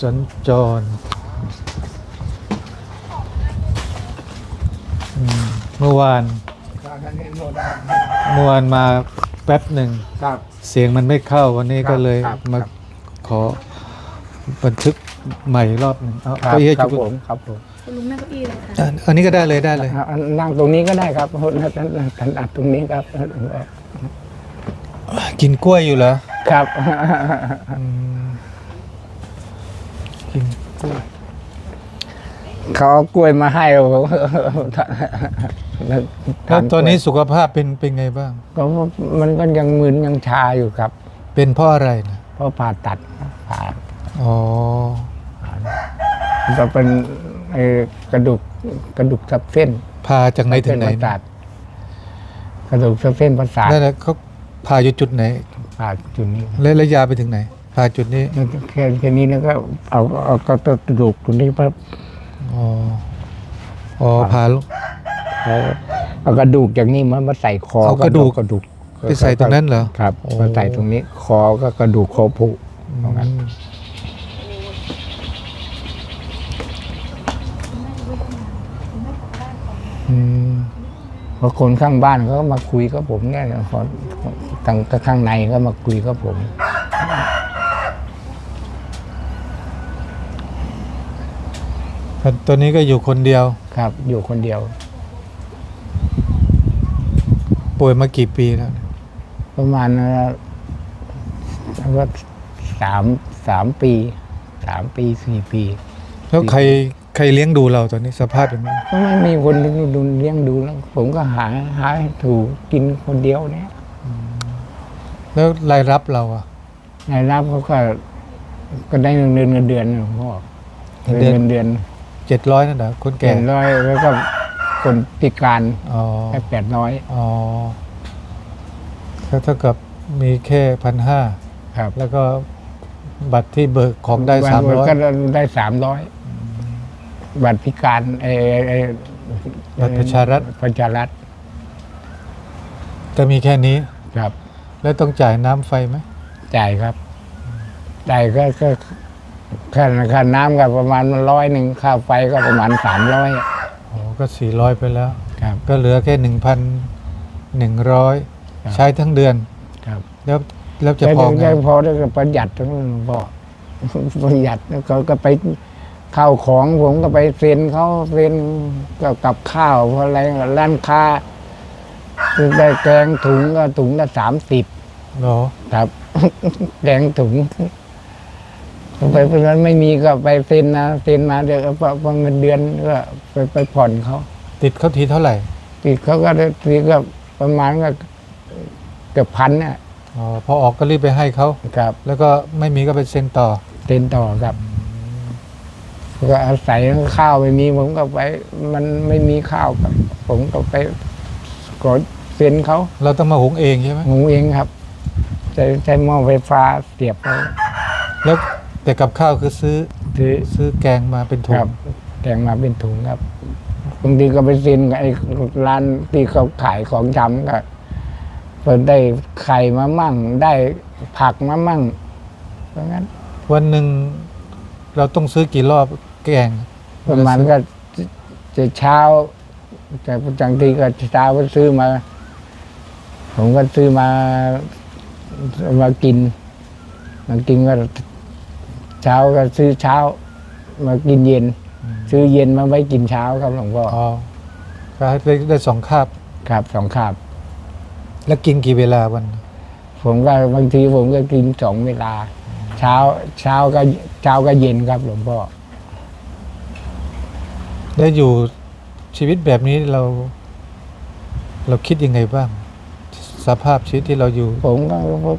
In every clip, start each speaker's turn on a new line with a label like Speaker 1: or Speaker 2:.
Speaker 1: สัญจรอืมเมื่อวาน เมื่อวานมาแป๊บหนึ่ง
Speaker 2: ครับ
Speaker 1: เสียงมันไม่เข้าวันนี้
Speaker 2: ครับ
Speaker 1: ก็เลย
Speaker 2: ครับ
Speaker 1: มา
Speaker 2: ครับ
Speaker 1: ขอบันทึกใหม่รอบหนึ่งเอา
Speaker 2: ครับ
Speaker 1: เก้าอี้ให้
Speaker 2: ครั
Speaker 1: จุ
Speaker 2: บ
Speaker 1: ก
Speaker 2: ผมครับผม
Speaker 3: คุณลุงแม่เก้าอี้เลยค่ะ
Speaker 1: อะอันนี้ก็ได้เลยได้เลย
Speaker 2: อะนั่งตรงนี้ก็ได้ครับท่านท่านอัดตรงนี้ครับ
Speaker 1: กินกล้วยอยู่เหรอ
Speaker 2: ครับ
Speaker 1: อืม กินกล้วย
Speaker 2: เขาเอากล้วยมาให้ผม
Speaker 1: แล้วตอนนี้สุขภาพเป็นเป็นไงบ้าง
Speaker 2: ก็มันก็ยังมึนยังชาอยู่ครับ
Speaker 1: เป็นเพราะอะไรนะ
Speaker 2: เพราะผ่าตัดผ่า
Speaker 1: อ๋อ
Speaker 2: จะเป็นไอ้กระดูกกระดูกทับเส้น
Speaker 1: พาจากไหนถึงไหน
Speaker 2: เส้ประสาทกระดูกทับเส้นประสาท
Speaker 1: นั่นแหละเขาพาอยู่จุดไหน
Speaker 2: ผ่าจุดนี้
Speaker 1: และระยะไปถึงไหน พาจุดนี้
Speaker 2: แค่แค่นี้แล้วก็เอาเอากระดูกตรงนี้ปั๊บ
Speaker 1: อ๋ออ๋อพาลง
Speaker 2: เอาเอากระดูกจากนี้มามาใส่คอ
Speaker 1: เอากระดูก
Speaker 2: กระดูก
Speaker 1: ไปใส่ตรงนั้นเหรอ
Speaker 2: ครับ
Speaker 1: โอ้
Speaker 2: มาใส่ตรงนี้คอก็กระดูกคอผุตรงนั้น
Speaker 1: อืม
Speaker 2: พอคนข้างบ้านเขาก็มาคุยกับผมเนี่ยพอทางข้างในก็มาคุยกับผม
Speaker 1: ตัวนี้ก็อยู่คนเดียว
Speaker 2: ครับ อยู่คนเดียว
Speaker 1: ป่วยมากี่ปีแล้ว
Speaker 2: ประมาณว่าสามสามปีสามปีสี่ปี
Speaker 1: แล้วใครใครเลี้ยงดูเราตอนนี้สภาพอย่างนี้
Speaker 2: ก็ไม่มีคนดูเลี้ยงดูแล้ว ผมก็หาหาให้ถูกกินคนเดียวเนี่ย
Speaker 1: แล้วรายรับเราอะ
Speaker 2: รายรับเขาก็ก็ได้เงินเดือนเงินเดือนหลวงพ่อ
Speaker 1: เดือน
Speaker 2: เงินเดือน
Speaker 1: เจ็ดร้อยนั่นเหรอคน
Speaker 2: แก่
Speaker 1: แก่
Speaker 2: ร้อยแล้วก็คนพิการ
Speaker 1: อ๋อ
Speaker 2: แค่แปดร้อย
Speaker 1: อ๋อก็เท่ากับมีแค่พันห้า
Speaker 2: ครับ
Speaker 1: แล้วก็บัตรที่เบิกของได้สามร้อย
Speaker 2: ก็ได้สามร้อยบัตรพิการไอ้ไอ้
Speaker 1: บัตรประชารัฐ
Speaker 2: ประชารัฐ
Speaker 1: แต่มีแค่นี้
Speaker 2: ครับ
Speaker 1: แล้วต้องจ่ายน้ำไฟไหม
Speaker 2: จ่ายครับจ่ายก็ก็ ค่าค่าน้ำก็ประมาณร้อยหนึ่งค่าไฟก็ประมาณสามร้อย
Speaker 1: โอ้ก็สี่ร้อยไปแล้ว
Speaker 2: ครับ
Speaker 1: ก็เหลือแค่หนึ่งพันหนึ่งร้อย
Speaker 2: ครับ
Speaker 1: ใช้ทั้งเดือน
Speaker 2: ครับ
Speaker 1: แล้วแล้วจะพอไง
Speaker 2: ได้พอได้ก็ประหยัดทั้งนั้นหลวงพ่อประหยัดแล้วก็ก็ไปข้าวของผมก็ไปเซ็นเขาเซ็นกับกับข้าวเพราะอะไรร้านค้าได้แกงถุงก็ถุงละสามสิบ
Speaker 1: เหรอ
Speaker 2: ครับแกงถุง ไปเพราะฉะนั้นไม่มีก็ไปเซ็นนะเซ็นมาเดี๋ยวพอพอเงินเดือนก็ไปไปผ่อนเขา
Speaker 1: ติดเขาทีเท่าไหร่
Speaker 2: ติดเขาก็ได้ทีก็ประมาณก็เกือบพันน่ะ
Speaker 1: อ๋อพอออกก็รีบไปให้เขา
Speaker 2: ครับ
Speaker 1: แล้วก็ไม่มีก็ไปเซ็นต่อ
Speaker 2: เซ็นต่อครับก็อาศัยข้าวไม่มีผมก็ไปมันไม่มีข้าวครับผมก็ไปกดเซ็นเขา
Speaker 1: เราต้องมาหุงเองใช่ไหม
Speaker 2: หมูเองครับใช้ใช้หม้อไฟฟ้าเสียบเขา
Speaker 1: แล้ว แต่กับข้าวคือซื้อ
Speaker 2: ถือ
Speaker 1: ซื้อแกงมาเป็นถุ
Speaker 2: ค
Speaker 1: ง
Speaker 2: รับแกงมาเป็นถุงครับบางทีก็ไปเซ็นกับไอ้ร้านที่เขาขายของชำก็เปิดได้ไข่มามั่ง ได้ผักมามั่งเพราะงั้น
Speaker 1: วันหนึ่งเราต้องซื้อกี่รอบแกง
Speaker 2: ประมาณก็จะจะเช้า แต่บางทีก็เช้าก็ซื้อมา ผมก็ซื้อมามากินมากินก็ เช้าก็ซื้อเช้า มากินเย็น ซื้อเย็นมาไว้กินเช้าครับหลวงพ่อ
Speaker 1: อ๋อก็ได้ได้สองคาบ
Speaker 2: ครับสองคาบ
Speaker 1: แล้วกินกี่เวลาวัน
Speaker 2: ผมก็บางทีผมก็กินสองเวลา เช้าเช้าก็เช้าก็เย็นครับหลวงพ่อ
Speaker 1: ได้อยู่ชีวิตแบบนี้เรา เราคิดยังไงบ้าง สภาพชีวิตที่เราอยู่
Speaker 2: ผมก็ผมก็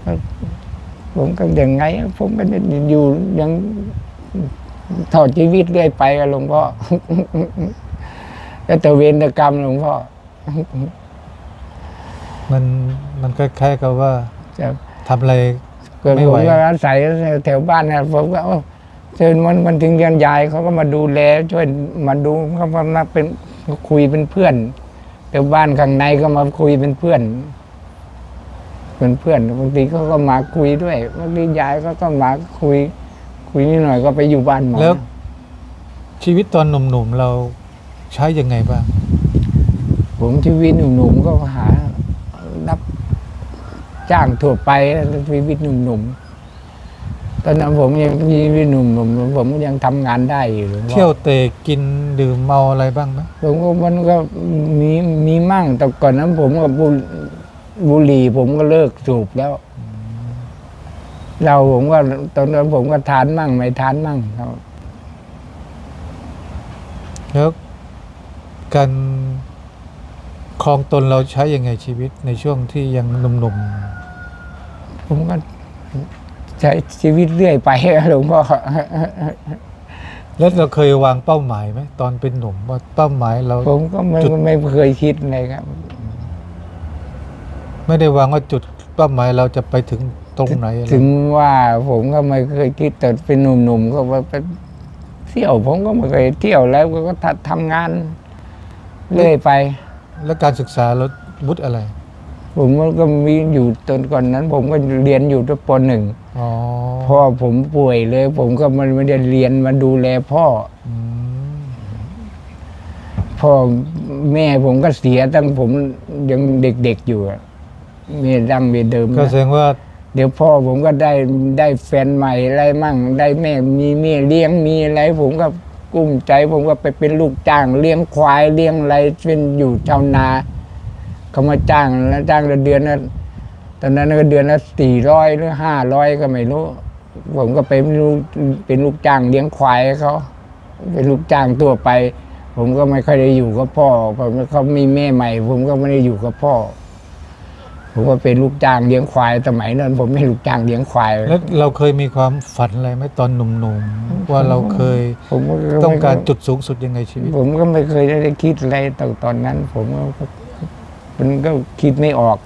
Speaker 2: ผมก็ยังไง ผมก็อยู่ยังถอดชีวิตเรื่อยไปกับหลวงพ่อก็ตะเวนตะกรรมหลวงพ่อ
Speaker 1: มันมันคล้ายๆกับว่า
Speaker 2: จะ
Speaker 1: ทำอะไร
Speaker 2: เกิด
Speaker 1: ไม่
Speaker 2: ผ
Speaker 1: ไหว
Speaker 2: มก็อาศัยแถวบ้านนะผมก็เอ้าเชิญมันมันถึงเดือนยายเขาก็มาดูแล ช่วยมาดูเขามามาเป็นคุยเป็นเพื่อนแถวบ้านข้างในก็มาคุยเป็นเพื่อน เป็นเพื่อนบางทีเขาก็มาคุยด้วยบางทียายเขาก็มาคุย คุยนิดหน่อยก็ไปอยู่บ้านหมอ
Speaker 1: แล้ว ชีวิตตอนหนุ่มๆเราใช้ยังไงบ้าง
Speaker 2: ผมชีวิตหนุ่มๆก็หารับจ้างทั่วไปชีวิตหนุ่มๆตอนนั้นผมยังชีวิตหนุ่มๆผมก็ยังทำงานได้อยู่หลวงพ่อ
Speaker 1: เที่ยวเตะกินดื่มเมาอะไรบ้างไหม
Speaker 2: ผมก็มันก็มีมีมั่งแต่ก่อนนั้นผมก็บุบุ หรี่ผมก็เลิกสูบแล้ว เราผมก็ตอนนั้นผมก็ทานมั่งไม่ทานมั่งครับ
Speaker 1: แล้วการครองตนเราใช้ยังไงชีวิตในช่วงที่ยังหนุ่ม
Speaker 2: ผมก็ใช้ชีวิตเรื่อยไปหลวงพ่อ
Speaker 1: ๆแล้วเราเคยวางเป้าหมายไหมตอนเป็นหนุ่มว่าเป้าหมายเรา
Speaker 2: ผมก็ไม่
Speaker 1: จุด
Speaker 2: ไม่เคยคิดเลยครับ
Speaker 1: ไม่ได้วางว่าจุดเป้าหมายเราจะไปถึงตรงไหนอะไร
Speaker 2: ถึงว่าผมก็ไม่เคยคิดแต่เป็นหนุ่มๆก็ว่าไปเที่ยวผมก็ไม่เคยเที่ยวแล้วก็ทำงานเรื่อยไป
Speaker 1: แล้วการศึกษาเราวุฒิอะไร
Speaker 2: ผมก็มีอยู่ตอนก่อนนั้น ผมก็เรียนอยู่ที่ปหนึ่ง
Speaker 1: อ๋อ
Speaker 2: พ่อผมป่วยเลย ผมก็มันไม่ได้เรียนมาดูแลพ่อ
Speaker 1: อืม
Speaker 2: พ่อแม่ผมก็เสียตั้งผมยังเด็กๆอยู่อะแม่ดังเมียเดิม
Speaker 1: ก็
Speaker 2: นะ
Speaker 1: แสดงว่า
Speaker 2: เดี๋ยวพ่อผมก็ได้ได้แฟนใหม่อะไรมั่ง ได้แม่มีแม่เลี้ยงมีอะไร ผมก็กุ้มใจ ผมก็ไปเป็นลูกจ้างเลี้ยงควายเลี้ยงอะไรเป็นอยู่ชาวนาเขามาจ้างแล้วจ้างเดือนละตอนนั้นก็เดือนละสี่ร้อยหรือห้าร้อยก็ไม่รู้ ผมก็เป็นลูกเป็นลูกจ้างเลี้ยงควายให้เขาเป็นลูกจ้างตัวไป ผมก็ไม่ค่อยได้อยู่กับพ่อเพราะเขามีแม่ใหม่ ผมก็ไม่ได้อยู่กับพ่อ ผมก็เป็นลูกจ้างเลี้ยงควายสมัยนั้นผมไม่ลูกจ้างเลี้ยงควาย
Speaker 1: แล้วเราเคยมีความฝันอะไรไหมตอนหนุ่มๆว่าเราเคย
Speaker 2: ผมก็
Speaker 1: ต้องการจุดสูงสุดยังไงชีวิต
Speaker 2: ผมก็ไม่เคยได้คิดอะไรตอนตอนนั้น ผมก็มันก็คิดไม่ออก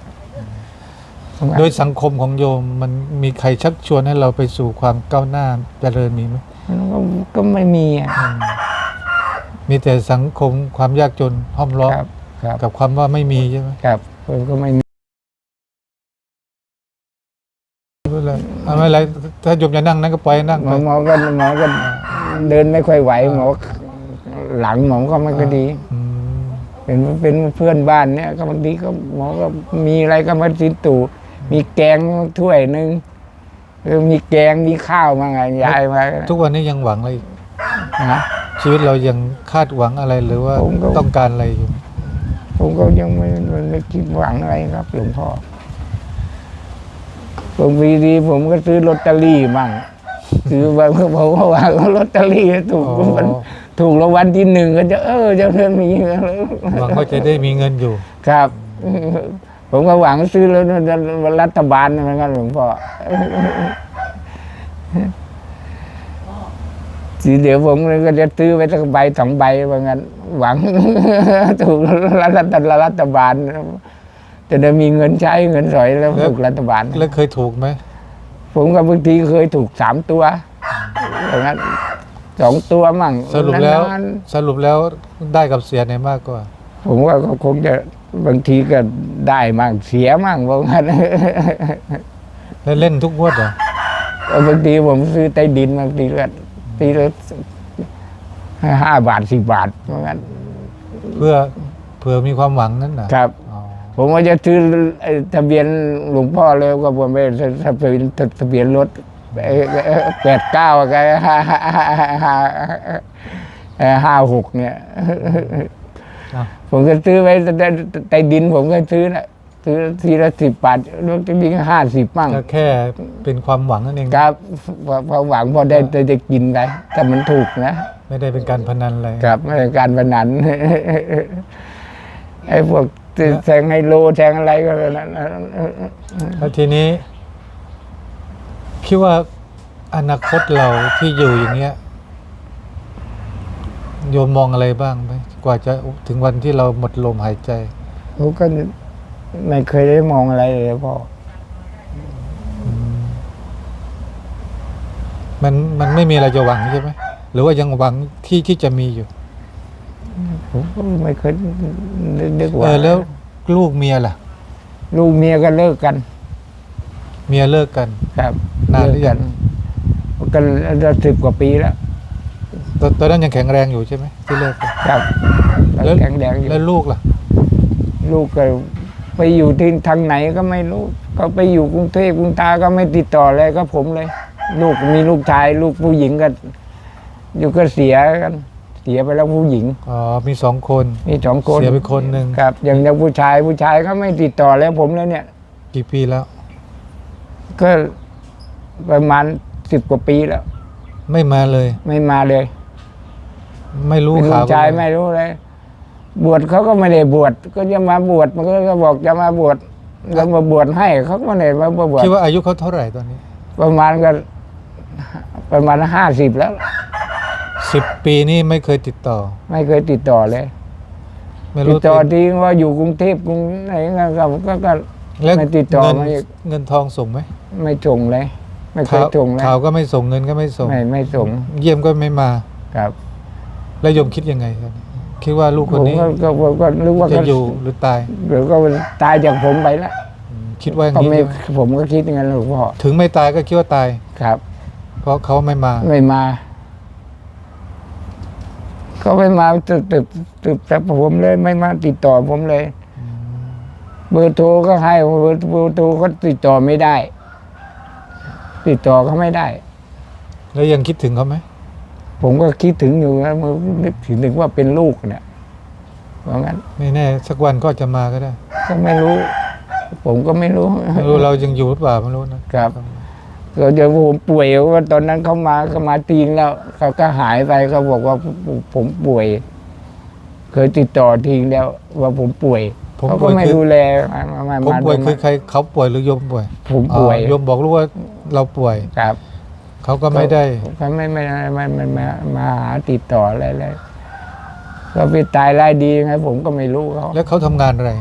Speaker 1: โดยสังคมของโยมมันมีใครชักชวนให้เราไปสู่ความก้าวหน้าเจริญมีไหม
Speaker 2: มันก็ก็ไม่มีอะ
Speaker 1: อืมมีแต่สังคมความยากจนห้อมล้อม
Speaker 2: ครับครับ
Speaker 1: กับความว่าไม่มีใช่ไหม
Speaker 2: ครับผมก็ไม่มี
Speaker 1: ไม่ ไรเอาไม่เป็นไรถ้าโยมจะนั่งนั่งก็ปล่อยให้นั่ง
Speaker 2: หม
Speaker 1: ไป
Speaker 2: อหมอก็หมอก็เดินไม่ค่อยไหวหมอหลังหมอก็ไม่ค่อยดี
Speaker 1: อืม
Speaker 2: เป็นเป็นเพื่อนบ้านเนี่ยก็บางทีก็หมอก็มีอะไรก็มาติดตู่มีแกงถ้วยหนึ่งเออมีแกงมีข้าวมาไงยายมา
Speaker 1: ทุกวันนี้ยังหวังอะไรอีก
Speaker 2: นะ
Speaker 1: ชีวิตเรายังคาดหวังอะไรหรือว่า
Speaker 2: ผมก็
Speaker 1: ต้องการอะไรอยู่
Speaker 2: ผมก็ยังไม่ไม่ไม่คิดหวังอะไรครับหลวงพ่อ ผมวีดีผมก็ซื้อลอตเตอรี่มั่งซื้อบางคนบอกว่าว่าลอตเตอรี่ถูก
Speaker 1: อ๋อ
Speaker 2: มันถูกรางวัลที่หนึ่งก็จะเออจะเริ่มมีเงินแล้ว
Speaker 1: หวังว่าจะได้มีเงินอยู่
Speaker 2: ครับ ผมก็หวังซื้อแล้วรัฐบาลเหมือนกันหลวงพ่อสีเดี๋ยวผมก็จะซื้อไว้สักใบสองใบเหมือนกันหวังถูกรัฐรัฐบาล จะได้มีเงินใช้เงินสอยแล้ว
Speaker 1: แล้ว
Speaker 2: ถูกรัฐบาล
Speaker 1: แล้วเคยถูกไหม
Speaker 2: ผมก็บางทีเคยถูกสามตัวอย่างนั้นสองตัวมั่ง
Speaker 1: สรุปแล้ว
Speaker 2: นาน
Speaker 1: สรุปแล้วได้กับเสียไหนมากกว่า
Speaker 2: ๆผมว่าก็คงจะบางทีก็ได้มั่งเสียมั่งบางงั้น
Speaker 1: แล้วเล่นทุกงวดเหรอ
Speaker 2: บางทีผมซื้อใต้ดินบางทีก็ทีละห้าบาทสิบบาทเหมือนกัน
Speaker 1: เพื่อเผื่อมีความหวังนั่นนะครับอ๋อ
Speaker 2: ผมว่าจะซื้อไอ้ทะเบียนหลวงพ่อเลยก็ผมไปทะเบียนทะเบียนรถแปดเก้ากับห้าห้าห้าหกเนี่ย
Speaker 1: เอา
Speaker 2: ผมก็ซื้อไว้ใต้ดินผมก็ซื้อนะซื้อทีละสิบบาทรถจะมีห้าสิบมั่ง
Speaker 1: ก็แค่เป็นความหวังนั่นเอง
Speaker 2: ครับพอพอหวังพอได้ได้ได้กินไปแต่มันถูกนะ
Speaker 1: ไม่ได้เป็นการพนันอะไร
Speaker 2: ครับ ไม่ใช่การพนันไอ้พวก แทงไฮโลแทงอะไรก็นั้น
Speaker 1: แล้วทีนี้ คิดว่าอนาคตเราที่อยู่อย่างเงี้ยโยมมองอะไรบ้างไหมกว่าจะถึงวันที่เราหมดลมหายใจ
Speaker 2: ผมก็ไม่เคยได้มองอะไรเลยพ่อ
Speaker 1: มันมันไม่มีอะไรจะหวังใช่ไหมหรือว่ายังหวังที่ที่จะมีอยู่
Speaker 2: ผมก็ไม่เคยนึก
Speaker 1: เอ
Speaker 2: ว่า
Speaker 1: อแล้วลูกเมียล่ะ
Speaker 2: ลูกเมียก็เลิกกัน
Speaker 1: เมียเลิกกัน
Speaker 2: ครับ
Speaker 1: นานหรือยัง
Speaker 2: เลิกกันก็จะสิบกว่าปีแล้ว
Speaker 1: ตอนตอนนั้นยังแข็งแรงอยู่ใช่ไหมที่เลิกไป
Speaker 2: ครับ
Speaker 1: แล้ว
Speaker 2: แข็งแดงอยู่
Speaker 1: แล้วลูกล่ะ
Speaker 2: ลูกก็ไปอยู่ที่ทางไหนก็ไม่รู้ ก็ไปอยู่กรุงเทพกรุงตาก็ไม่ติดต่อเลยก็ผมเลย ลูกมีลูกชาย ลูกผู้หญิงก็อยู่ก็เสียกัน เสียไปแล้วผู้หญิง
Speaker 1: อ๋อมีสองคน
Speaker 2: มีสองคน
Speaker 1: เสียไปคนหนึ่ง
Speaker 2: ครับอย่างอย่างผู้ชายผู้ชายก็ไม่ติดต่อแล้วผมแล้วเนี่ย
Speaker 1: กี่ปีแล้ว
Speaker 2: ก็ประมาณสิบกว่าปีแล้ว
Speaker 1: ไม่มาเลย
Speaker 2: ไม่มาเลย
Speaker 1: ไม่รู้
Speaker 2: เป็นลู
Speaker 1: ข่ากว
Speaker 2: ชาย
Speaker 1: เลย
Speaker 2: ไม่รู้เลยบวชเขาก็ไม่ได้บวชก็จะมาบวชมันก็บอกจะมาบวชก็มาบวชให้เขาก็ไม่ได้มาบวช
Speaker 1: คิดว่าอายุเขาเท่าไหร่ตอนนี้
Speaker 2: ประมาณก็ประมาณห้าสิบแล้ว
Speaker 1: สิบปีนี่ไม่เคยติดต่อ
Speaker 2: ไม่เคยติดต่อเลย
Speaker 1: ไม่
Speaker 2: ติ
Speaker 1: รู้
Speaker 2: ดต่อ
Speaker 1: เป็น
Speaker 2: ทีว่าอยู่กรุงเทพกรุงไหนก็ก็ก็
Speaker 1: แล้ว
Speaker 2: ไม่ติดต่อ
Speaker 1: เงิน
Speaker 2: มาอีก
Speaker 1: เงินทองส่งไหม
Speaker 2: ไม่ส่งเลย ไม่เคย
Speaker 1: ข่าว
Speaker 2: ส่งเลย
Speaker 1: ข่าวก็ไม่ส่งเงินก็ไม่ส่ง
Speaker 2: ไม่ไม่ส่ง
Speaker 1: เยี่ยมก็ไม่มา
Speaker 2: ครับ
Speaker 1: แล้วโยมคิดยังไงครับคิดว่าลูก
Speaker 2: ผ
Speaker 1: คน
Speaker 2: ม
Speaker 1: นี้
Speaker 2: ก็ก็ก็ก็นึกว่า
Speaker 1: จะ
Speaker 2: เขา
Speaker 1: อยู่หรือตาย
Speaker 2: เดี๋ยวก็ตายจากผมไปแล้ว
Speaker 1: อืมคิดว่าอย่าง
Speaker 2: ก็
Speaker 1: นี้
Speaker 2: ไม่
Speaker 1: ใช่ไหม
Speaker 2: ผมก็คิดอย่างนั้นหลวงพ่อ
Speaker 1: ถึงไม่ตายก็คิดว่าตาย
Speaker 2: ครับ
Speaker 1: เพราะเขาไม่มา
Speaker 2: ไม่มา เขาไม่มาตึกตึกตึกแต่ผมเลยไม่มาติดต่อผมเลย เบอร์โทรก็ให้เบอร์เบอร์โทรเขาติดต่อไม่ได้ ติดต่อเขาไม่ได้
Speaker 1: แล้วยังคิดถึงเขาไหม
Speaker 2: ผมก็คิดถึงอยู่นะมือนึกถึงนึกว่าเป็นลูกเนี่ยเพราะงั้น
Speaker 1: ไม่แน่สักวันก็จะมาก็ได้
Speaker 2: ก็ไม่รู้ ผมก็ไม่รู้
Speaker 1: ไม่รู้เรายังอยู่หรือเปล่าไม่รู้นะครับ
Speaker 2: ก็เดี๋ยวผมป่วยว่าตอนนั้นเขามาเขามาตีงแล้วเขาก็หายไปเขาบอกว่าผมป่วย เคยติดต่อทิ้งแล้ว ว่าผมป่วย
Speaker 1: ผม
Speaker 2: เขา
Speaker 1: ป่
Speaker 2: ก็
Speaker 1: วย
Speaker 2: ไม่
Speaker 1: คือ
Speaker 2: ดูแลมามา
Speaker 1: ผม
Speaker 2: มา
Speaker 1: ป่วย
Speaker 2: มา
Speaker 1: คือใครเขาป่วยหรือโยมป่วย
Speaker 2: ผมป่วย
Speaker 1: อ๋อโยมบอกรู้ว่าเราป่วย
Speaker 2: ครับ
Speaker 1: เขาก็ไม่ได้
Speaker 2: เขาไม่ไม่ไม่ไม่ไม่มามาหาติดต่ออะไรเลยก็ไปตายไล่ดีไงผมก็ไม่รู้เขา
Speaker 1: แล้วเขาทำงานอะไร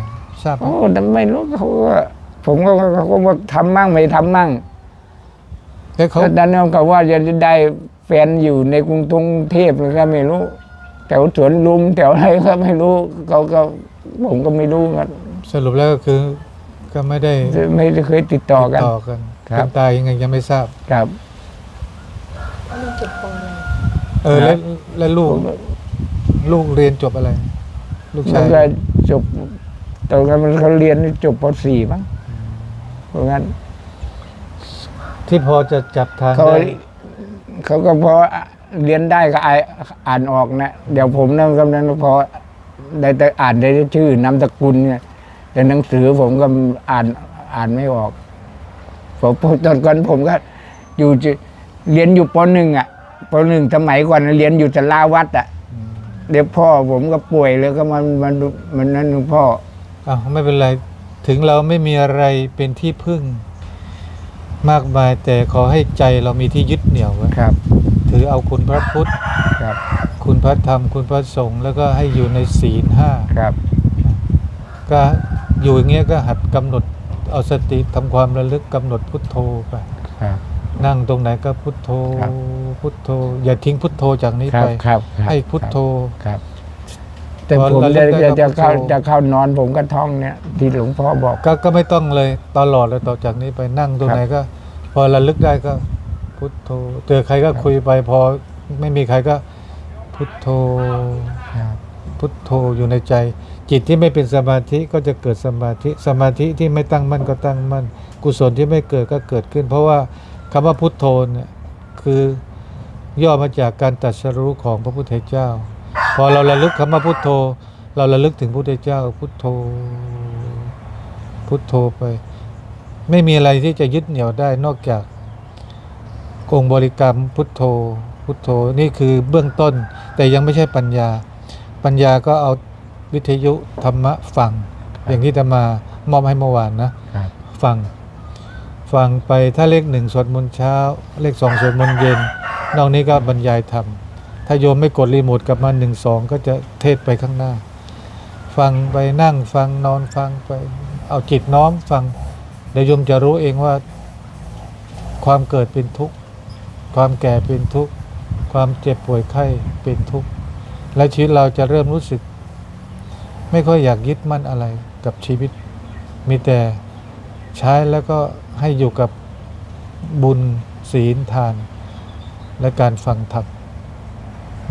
Speaker 1: ทราบไหม
Speaker 2: โอ้แต่ไม่รู้เขาก็ผมก็เขาก็บอกทำมั่งไม่ทำมั่ง
Speaker 1: แล้วเขา
Speaker 2: แล้วดันนั้นก็ว่าจะได้แฟนอยู่ในกรุงกรุงเทพเลยก็ไม่รู้แถวสวนลุมแถวอะไรก็ไม่รู้เขาก็ผมก็ไม่รู้กัน
Speaker 1: สรุปแล้วก็คือก็ไม่ได้
Speaker 2: ไม่ได้เคยติดต่อกัน
Speaker 1: ติดต่อกัน
Speaker 2: ครับ
Speaker 1: เป็นตายยังไงยังไม่ทราบ
Speaker 2: ครับ
Speaker 1: เออ
Speaker 2: ครั
Speaker 1: แล้ว
Speaker 2: บ
Speaker 1: แล้วลูก
Speaker 2: ผม
Speaker 1: ลูกเรียนจบอะไร ลูก
Speaker 2: มั
Speaker 1: ชานย
Speaker 2: ก็จบตอนนั้นมันเขาเรียนจบป .4 มั้งเพราะงั้น
Speaker 1: ที่พอจะจับทาง
Speaker 2: เขา
Speaker 1: ได้
Speaker 2: เขาก็พอเรียนได้ก็อ่านอ่านออกนะ เดี๋ยวผมนั่งกำลังพอได้แต่อ่านได้ชื่อนามสกุลเนี่ยแต่หนังสือผมก็อ่านอ่านไม่ออกผมผมตอนก่อนผมก็อยู่ที่เรียนอยู่ปหนึ่งอะปหนึ่งสมัยก่อนเรียนอยู่สลาวัดอะเดี๋ยวพ่อผมก็ป่วยเลยก็มันมันมันนั้นหลวงพ่อ
Speaker 1: อ้าวไม่เป็นไร ถึงเราไม่มีอะไรเป็นที่พึ่ง มากมายแต่ขอให้ใจเรามีที่ยึดเหนี่ยวไว้
Speaker 2: ครับ
Speaker 1: ถือเอาคุณพระพุทธ
Speaker 2: ครับ
Speaker 1: คุณพระธรรม คุณพระสงฆ์แล้วก็ให้อยู่ในศีลห้า
Speaker 2: ครับ
Speaker 1: ก็อยู่อย่างเงี้ยก็หัดกำหนดเอาสติทำความระลึกกำหนดพุทโธไป
Speaker 2: ครับ
Speaker 1: นั่งตรงไหนก็พุทโธ
Speaker 2: ครับ
Speaker 1: พุทโธ อย่าทิ้งพุทโธจากนี้
Speaker 2: ครั
Speaker 1: ไป
Speaker 2: บครับครับ
Speaker 1: ให้พุทโธ
Speaker 2: ครับ แต่
Speaker 1: พอ
Speaker 2: ผม
Speaker 1: ระลึ
Speaker 2: จะ
Speaker 1: กได้
Speaker 2: จะ
Speaker 1: ก็
Speaker 2: จะเข้า
Speaker 1: พุทโธ
Speaker 2: จะเข้านอนผมก็ท่องเนี่ยที่หลวงพ่อบอก
Speaker 1: ก็ก็ไม่ต้องเลยตลอดเลยต่อจากนี้ไปนั่งตรงไหนก็ พอระลึกได้ก็ พุทโธเจอใครก็คุยไป พอไม่มีใครก็ พุทโธ
Speaker 2: ครับ
Speaker 1: พุทโธอยู่ในใจ จิตที่ไม่เป็นสมาธิก็จะเกิดสมาธิสมาธิที่ไม่ตั้งมั่นก็ตั้งมั่น กุศลที่ไม่เกิดก็เกิดขึ้น เพราะว่าคำว่าพุทโธเนี่ยคือย่อมาจากการตรัสรู้ของพระพุทธเจ้า พอเราระลึกคำว่าพุทโธ เราระลึกถึงพระพุทธเจ้าพุทโธ พุทโธไป ไม่มีอะไรที่จะยึดเหนี่ยวได้นอกจากองค์บริกรรมพุทโธ พุทโธนี่คือเบื้องต้น แต่ยังไม่ใช่ปัญญา ปัญญาก็เอาวิทยุธรรมะฟัง อย่างที่จะมามอบให้เมื่อวานนะ
Speaker 2: ครับ
Speaker 1: ฟังฟังไปถ้าเลขหนึ่งสวดมนต์เช้า เลขสองสวดมนต์เย็น นอกนี้ก็บรรยายธรรม ถ้าโยมไม่กดรีโมทกลับมาหนึ่งสองก็จะเทศไปข้างหน้า ฟังไปนั่งฟังนอนฟังไป เอาจิตน้อมฟังเดี๋ยวโยมจะรู้เองว่า ความเกิดเป็นทุกข์ ความแก่เป็นทุกข์ ความเจ็บป่วยไข้เป็นทุกข์ และชีวิตเราจะเริ่มรู้สึก ไม่ค่อยอยากยึดมั่นอะไรกับชีวิต มีแต่ใช้แล้วก็ให้อยู่กับบุญศีลทาน และการฟังธรรม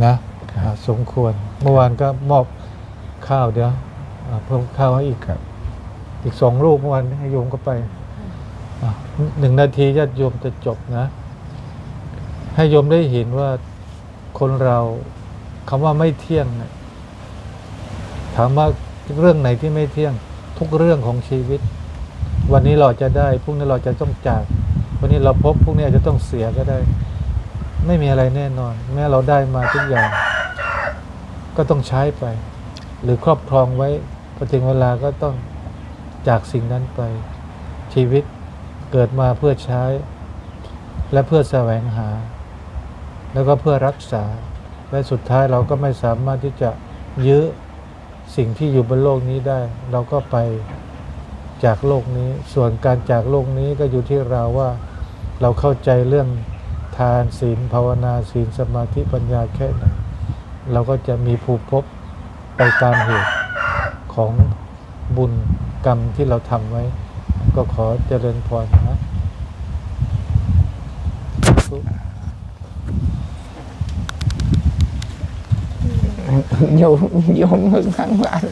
Speaker 1: นะอ่าสมควร เมื่อวานก็มอบข้าวเดี๋ยวอ่าเพิ่มข้าวให้อีก
Speaker 2: ครับ
Speaker 1: อีกสองลูกเมื่อวานให้โยมก็ไปอะหนึ่งนาทีญาติโยมจะจบนะ ให้โยมได้เห็นว่าคนเราคำว่าไม่เที่ยงเนี่ยถามว่าเรื่องไหนที่ไม่เที่ยง ทุกเรื่องของชีวิต วันนี้เราจะได้พรุ่งนี้เราจะต้องจาก วันนี้เราพบพรุ่งนี้อาจจะต้องเสียก็ได้ ไม่มีอะไรแน่นอน แม้เราได้มาทุกอย่าง ก็ต้องใช้ไป หรือครอบครองไว้พอถึงเวลาก็ต้องจากสิ่งนั้นไป ชีวิตเกิดมาเพื่อใช้ และเพื่อแสวงหา แล้วก็เพื่อรักษา และสุดท้ายเราก็ไม่สามารถที่จะยื้อสิ่งที่อยู่บนโลกนี้ได้ เราก็ไปจากโลกนี้ ส่วนการจากโลกนี้ก็อยู่ที่เราว่าเราเข้าใจเรื่อง ทานศีลภาวนาศีลสมาธิปัญญาแค่ไหนเราก็จะมีภูมิภพไปตามเหตุของบุญกรรมที่เราทำไว้ ก็ขอเจริญพรนะ
Speaker 2: โยมโยมข้างบ้าน